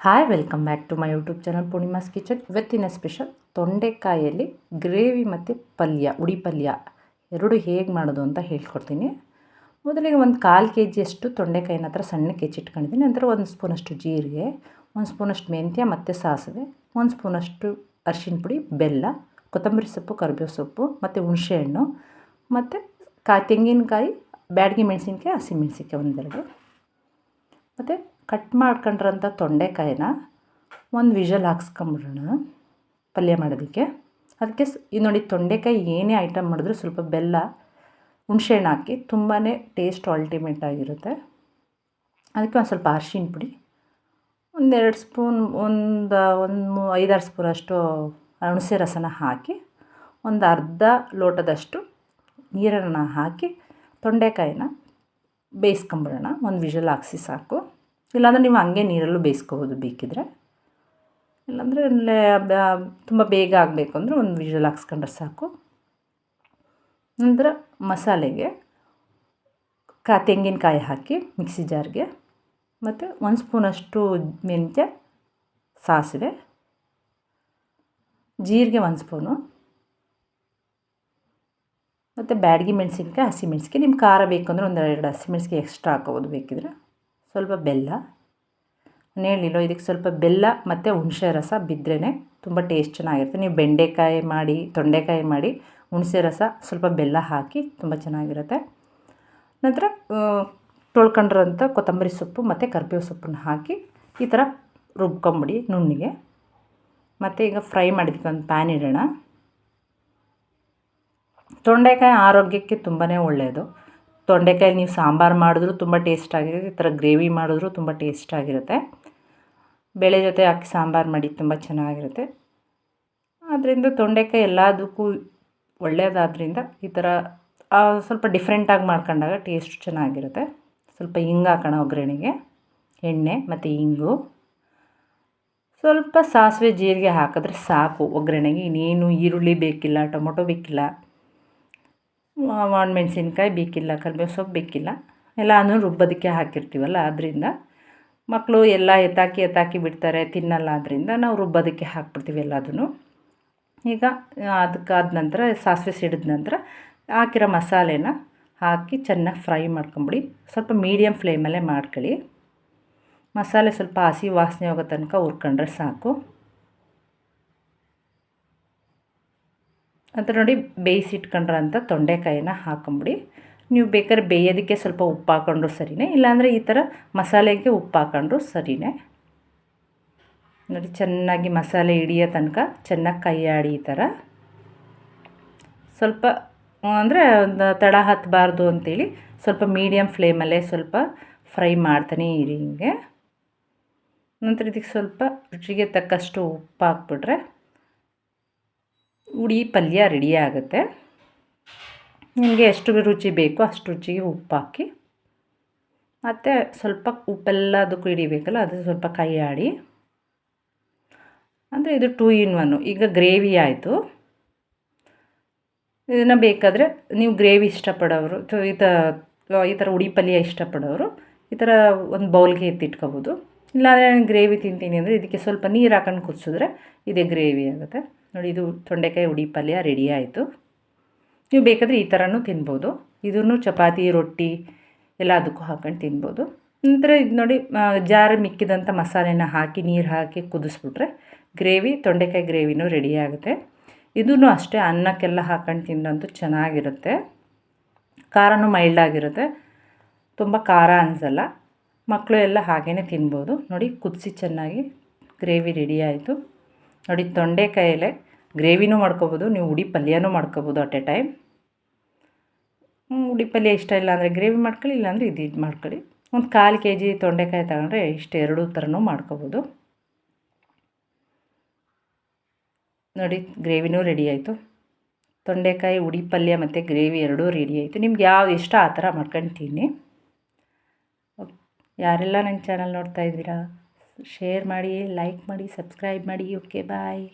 Hi welcome back to my YouTube channel Poornima's kitchen ಇವತ್ತಿನ special ತೊಂಡೆಕಾಯಲ್ಲಿ gravy ಮತ್ತು ಪಲ್ಯ, ಉಡಿ ಪಲ್ಯ. ಎರಡು ಹೇಗೆ ಮಾಡೋದು ಅಂತ ಹೇಳ್ಕೊಡ್ತೀನಿ. ಮೊದಲಿಗೆ ಒಂದು ಕಾಲು ಕೆ ಜಿಯಷ್ಟು ತೊಂಡೆಕಾಯಿನ ಹತ್ರ ಸಣ್ಣಕ್ಕೆ ಹೆಚ್ಚಿಟ್ಕೊಂಡಿದ್ದೀನಿ. ನಂತರ ಒಂದು ಸ್ಪೂನಷ್ಟು ಜೀರಿಗೆ, ಒಂದು ಸ್ಪೂನಷ್ಟು ಮೆಂತ್ಯ ಮತ್ತು ಸಾಸಿವೆ, ಒಂದು ಸ್ಪೂನಷ್ಟು ಅರಿಶಿನ ಪುಡಿ, ಬೆಲ್ಲ, ಕೊತ್ತಂಬರಿ ಸೊಪ್ಪು, ಕರಿಬೇವು ಸೊಪ್ಪು ಮತ್ತು ಹುಣಸೆಹಣ್ಣು ಮತ್ತು ಕಾ ತೆಂಗಿನಕಾಯಿ, ಬ್ಯಾಡಗಿ ಮೆಣಸಿನ್ಕಾಯಿ ಹಸಿಮೆಣ್ಸಿನ್ಕಾಯಿ ಒಂದೆರಡು. ಮತ್ತು ಕಟ್ ಮಾಡ್ಕೊಂಡ್ರಂಥ ತೊಂಡೆಕಾಯಿನ ಒಂದು ವಿಷಲ್ ಹಾಕ್ಸ್ಕೊಂಬಿಡೋಣ. ಪಲ್ಯ ಮಾಡೋದಕ್ಕೆ. ಅದಕ್ಕೆ ಸ್, ಇದು ನೋಡಿ ತೊಂಡೆಕಾಯಿ ಏನೇ ಐಟಮ್ ಮಾಡಿದ್ರು ಸ್ವಲ್ಪ ಬೆಲ್ಲ, ಹುಣ್ಸೆಹಣ್ಣು ಹಾಕಿ ತುಂಬಾ ಟೇಸ್ಟ್ ಅಲ್ಟಿಮೇಟ್ ಆಗಿರುತ್ತೆ. ಅದಕ್ಕೆ ಒಂದು ಸ್ವಲ್ಪ ಅರ್ಶಿನ ಪುಡಿ ಒಂದೆರಡು ಸ್ಪೂನ್, ಒಂದು ಒಂದು ಐದಾರು ಸ್ಪೂನಷ್ಟು ಹುಣಸೆ ರಸನ ಹಾಕಿ, ಒಂದು ಅರ್ಧ ಲೋಟದಷ್ಟು ನೀರನ್ನು ಹಾಕಿ ತೊಂಡೆಕಾಯಿನ ಬೇಯಿಸ್ಕೊಂಬಿಡೋಣ. ಒಂದು ವಿಷಲ್ ಹಾಕ್ಸಿ ಸಾಕು. ಇಲ್ಲಾಂದರೆ ನೀವು ಹಂಗೆ ನೀರಲ್ಲೂ ಬೇಯಿಸ್ಕೋಬೋದು ಬೇಕಿದ್ರೆ. ಇಲ್ಲಾಂದರೆ ಅಲ್ಲೇ ತುಂಬ ಬೇಗ ಆಗಬೇಕು ಅಂದರೆ ಒಂದು ವಿಷಲ್ ಹಾಕ್ಸ್ಕೊಂಡ್ರೆ ಸಾಕು. ನಂತರ ಮಸಾಲೆಗೆ ಕಾ ತೆಂಗಿನಕಾಯಿ ಹಾಕಿ ಮಿಕ್ಸಿ ಜಾರ್ಗೆ ಮತ್ತು ಒಂದು ಸ್ಪೂನಷ್ಟು ಮೆಂತ್ಯ ಸಾಸಿವೆ, ಜೀರಿಗೆ ಒಂದು ಸ್ಪೂನು ಮತ್ತು ಬ್ಯಾಡಗಿ ಮೆಣಸಿನ್ಕಾಯಿ ಹಸಿಮೆಣ್ಸಿಗೆ ನಿಮ್ಮ ಖಾರ ಬೇಕಂದ್ರೆ ಒಂದು ಎರಡು ಹಸಿಮೆಣ್ಸಿಗೆ ಎಕ್ಸ್ಟ್ರಾ ಹಾಕೋಬೋದು ಬೇಕಿದ್ರೆ. ಸ್ವಲ್ಪ ಬೆಲ್ಲ. ಹೇಳಿಲ್ಲೋ ಇದಕ್ಕೆ ಸ್ವಲ್ಪ ಬೆಲ್ಲ ಮತ್ತು ಹುಣಸೆ ರಸ ಬಿದ್ದರೆ ತುಂಬ ಟೇಸ್ಟ್ ಚೆನ್ನಾಗಿರುತ್ತೆ. ನೀವು ಬೆಂಡೆಕಾಯಿ ಮಾಡಿ, ತೊಂಡೆಕಾಯಿ ಮಾಡಿ ಹುಣಸೆ ರಸ ಸ್ವಲ್ಪ ಬೆಲ್ಲ ಹಾಕಿ ತುಂಬ ಚೆನ್ನಾಗಿರುತ್ತೆ. ನಂತರ ತೊಳ್ಕೊಂಡಿರೋಂಥ ಕೊತ್ತಂಬರಿ ಸೊಪ್ಪು ಮತ್ತು ಕರ್ಬೇವು ಸೊಪ್ಪನ್ನು ಹಾಕಿ ಈ ಥರ ರುಬ್ಕೊಂಬಿಡಿ ನುಣ್ಣಿಗೆ. ಮತ್ತು ಈಗ ಫ್ರೈ ಮಾಡಿದಕ್ಕೆ ಒಂದು ಪ್ಯಾನ್ ಇಡೋಣ. ತೊಂಡೆಕಾಯಿ ಆರೋಗ್ಯಕ್ಕೆ ತುಂಬಾ ಒಳ್ಳೆಯದು ತೊಂಡೆಕಾಯಿ ನೀವು ಸಾಂಬಾರು ಮಾಡಿದ್ರು ತುಂಬ ಟೇಸ್ಟ್ ಆಗಿರುತ್ತೆ, ಈ ಥರ ಗ್ರೇವಿ ಮಾಡಿದ್ರು ತುಂಬ ಟೇಸ್ಟ್ ಆಗಿರುತ್ತೆ. ಬೇಳೆ ಜೊತೆ ಹಾಕಿ ಸಾಂಬಾರು ಮಾಡಿ ತುಂಬ ಚೆನ್ನಾಗಿರುತ್ತೆ. ಆದ್ದರಿಂದ ತೊಂಡೆಕಾಯಿ ಎಲ್ಲದಕ್ಕೂ ಒಳ್ಳೆಯದಾದ್ರಿಂದ ಈ ಥರ ಸ್ವಲ್ಪ ಡಿಫ್ರೆಂಟಾಗಿ ಮಾಡ್ಕೊಂಡಾಗ ಟೇಸ್ಟ್ ಚೆನ್ನಾಗಿರುತ್ತೆ. ಸ್ವಲ್ಪ ಹಿಂಗೆ ಹಾಕೋಣ ಒಗ್ಗರಣೆಗೆ, ಎಣ್ಣೆ ಮತ್ತು ಇಂಗು ಸ್ವಲ್ಪ ಸಾಸಿವೆ ಜೀರಿಗೆ ಹಾಕಿದ್ರೆ ಸಾಕು ಒಗ್ಗರಣೆಗೆ, ಇನ್ನೇನು ಈರುಳ್ಳಿ ಬೇಕಿಲ್ಲ, ಟೊಮೊಟೊ ಬೇಕಿಲ್ಲ. ಒಣಮೆಣ್ಸಿನ್ಕಾಯಿ ಬೇಕಿಲ್ಲ ಕರಿಬೇವು ಸೊಪ್ಪು ಬೇಕಿಲ್ಲ. ಎಲ್ಲನೂ ರುಬ್ಬೋದಕ್ಕೆ ಹಾಕಿರ್ತೀವಲ್ಲ ಅದರಿಂದ ಮಕ್ಕಳು ಎಲ್ಲ ಎತ್ತಾಕಿ ಎತ್ತಾಕಿ ಬಿಡ್ತಾರೆ, ತಿನ್ನಲ್ಲ ಅದರಿಂದ ನಾವು ರುಬ್ಬೋದಕ್ಕೆ ಹಾಕ್ಬಿಡ್ತೀವಿ ಎಲ್ಲದೂ ಈಗ ಅದಕ್ಕಾದ ನಂತರ, ಸಾಸಿವೆ ಸಿಡಿದ ನಂತರ ಹಾಕಿರೋ ಮಸಾಲೆನ ಹಾಕಿ ಚೆನ್ನಾಗಿ ಫ್ರೈ ಮಾಡ್ಕೊಂಬಿಡಿ. ಸ್ವಲ್ಪ ಮೀಡಿಯಮ್ ಫ್ಲೇಮಲ್ಲೇ ಮಾಡ್ಕೊಳ್ಳಿ. ಮಸಾಲೆ ಸ್ವಲ್ಪ ಹಸಿ ವಾಸನೆ ಹೋಗೋ ತನಕ ಹುರ್ಕೊಂಡ್ರೆ ಸಾಕು. ನಂತರ ನೋಡಿ ಬೇಯಿಸಿಟ್ಕೊಂಡ್ರಂಥ ತೊಂಡೆಕಾಯಿನ ಹಾಕೊಂಬಿಡಿ. ನೀವು ಬೇಕಾದ್ರೆ ಬೇಯೋದಕ್ಕೆ ಸ್ವಲ್ಪ ಉಪ್ಪು ಹಾಕೊಂಡ್ರು ಸರಿನೇ, ಇಲ್ಲಾಂದರೆ ಈ ಥರ ಮಸಾಲೆಗೆ ಉಪ್ಪು ಹಾಕೊಂಡ್ರು ಸರಿನೇ. ನೋಡಿ ಚೆನ್ನಾಗಿ ಮಸಾಲೆ ಹಿಡಿಯೋ ತನಕ ಚೆನ್ನಾಗಿ ಕೈ ಆಡಿ ಈ ಥರ. ಸ್ವಲ್ಪ, ಅಂದರೆ ತಡ ಹತ್ತಬಾರ್ದು ಅಂತೇಳಿ ಸ್ವಲ್ಪ ಮೀಡಿಯಮ್ ಫ್ಲೇಮಲ್ಲೇ ಸ್ವಲ್ಪ ಫ್ರೈ ಮಾಡ್ತಾನೆ ಇರಿ ಹಿಂಗೆ. ನಂತರ ಇದಕ್ಕೆ ಸ್ವಲ್ಪ ರುಚಿಗೆ ತಕ್ಕಷ್ಟು ಉಪ್ಪು ಹಾಕ್ಬಿಟ್ರೆ ಉಡಿ ಪಲ್ಯ ರೆಡಿ ಆಗುತ್ತೆ. ನಿಮಗೆ ಎಷ್ಟು ರುಚಿ ಬೇಕೋ ಅಷ್ಟು ರುಚಿಗೆ ಉಪ್ಪು ಹಾಕಿ, ಮತ್ತು ಸ್ವಲ್ಪ ಉಪ್ಪೆಲ್ಲ ಅದಕ್ಕೂ ಹಿಡಿಬೇಕಲ್ಲ, ಅದು ಸ್ವಲ್ಪ ಕೈ ಆಡಿ. ಅಂದರೆ ಇದು ಟೂ ಇನ್ ಒನ್ನು ಈಗ ಗ್ರೇವಿ ಆಯಿತು. ಇದನ್ನು ಬೇಕಾದರೆ ನೀವು ಗ್ರೇವಿ ಇಷ್ಟಪಡೋರು ಈ ಥರ ಈ ಥರ ಉಡಿ ಪಲ್ಯ ಇಷ್ಟಪಡೋರು, ಈ ಥರ ಒಂದು ಬೌಲ್ಗೆ ಎತ್ತಿಟ್ಕೋಬೋದು. ಇಲ್ಲಾಂದರೆ ನಾನು ಗ್ರೇವಿ ತಿಂತೀನಿ ಅಂದರೆ ಇದಕ್ಕೆ ಸ್ವಲ್ಪ ನೀರು ಹಾಕೊಂಡು ಕುದಿಸಿದ್ರೆ ಇದೇ ಗ್ರೇವಿ ಆಗುತ್ತೆ. ನೋಡಿ, ಇದು ತೊಂಡೆಕಾಯಿ ಉಡಿ ಪಲ್ಯ ರೆಡಿ ಆಯಿತು. ನೀವು ಬೇಕಾದರೆ ಈ ಥರನೂ ತಿನ್ಬೋದು. ಇದನ್ನು ಚಪಾತಿ, ರೊಟ್ಟಿ ಎಲ್ಲ ಅದಕ್ಕೂ ಹಾಕೊಂಡು ತಿನ್ಬೋದು. ನಂತರ ಇದು ನೋಡಿ ಜಾರ್ ಮಿಕ್ಕಿದಂಥ ಮಸಾಲೆನ ಹಾಕಿ, ನೀರು ಹಾಕಿ ಕುದಿಸ್ಬಿಟ್ರೆ ಗ್ರೇವಿ, ತೊಂಡೆಕಾಯಿ ಗ್ರೇವಿನೂ ರೆಡಿ ಆಗುತ್ತೆ. ಇದೂ ಅಷ್ಟೇ ಅನ್ನಕ್ಕೆಲ್ಲ ಹಾಕೊಂಡು ತಿನ್ನೋಂತೂ ಚೆನ್ನಾಗಿರುತ್ತೆ. ಖಾರನೂ ಮೈಲ್ಡ್ ಆಗಿರುತ್ತೆ. ತುಂಬ ಖಾರ ಅನಿಸಲ್ಲ. ಮಕ್ಕಳು ಎಲ್ಲ ಹಾಗೇ ತಿನ್ಬೋದು. ನೋಡಿ, ಕುದಿಸಿ ಚೆನ್ನಾಗಿ ಗ್ರೇವಿ ರೆಡಿ ಆಯಿತು. ನೋಡಿ ತೊಂಡೆಕಾಯಲ್ಲೇ ಗ್ರೇವಿನೂ ಮಾಡ್ಕೋಬೋದು, ನೀವು ಉಡಿ ಪಲ್ಯನೂ ಮಾಡ್ಕೋಬೋದು ಅಟ್ ಎ ಟೈಮ್. ಉಡಿ ಪಲ್ಯ ಇಷ್ಟ ಇಲ್ಲ ಅಂದರೆ ಗ್ರೇವಿ ಮಾಡ್ಕೊಳ್ಳಿ, ಇಲ್ಲಾಂದರೆ ಇದು ಇದು ಮಾಡ್ಕೊಳ್ಳಿ. ಒಂದು ಕಾಲು ಕೆ ಜಿ ತೊಂಡೆಕಾಯಿ ತಗೊಂಡ್ರೆ ಇಷ್ಟು ಎರಡು ಥರನೂ ಮಾಡ್ಕೋಬೋದು. ನೋಡಿ, ಗ್ರೇವಿನೂ ರೆಡಿ ಆಯಿತು. ತೊಂಡೆಕಾಯಿ, ಉಡಿ ಪಲ್ಯ ಮತ್ತು ಗ್ರೇವಿ ಎರಡೂ ರೆಡಿ ಆಯಿತು. ನಿಮ್ಗೆ ಯಾವ್ದು ಇಷ್ಟ ಆ ಥರ ಮಾಡ್ಕೊಂಡು ಯಾರೆಲ್ಲ ನನ್ನ ಚಾನಲ್ ನೋಡ್ತಾ ಇದ್ದೀರಾ, ಶೇರ್ ಮಾಡಿ, ಲೈಕ್ ಮಾಡಿ, ಸಬ್ಸ್ಕ್ರೈಬ್ ಮಾಡಿ. Okay, bye.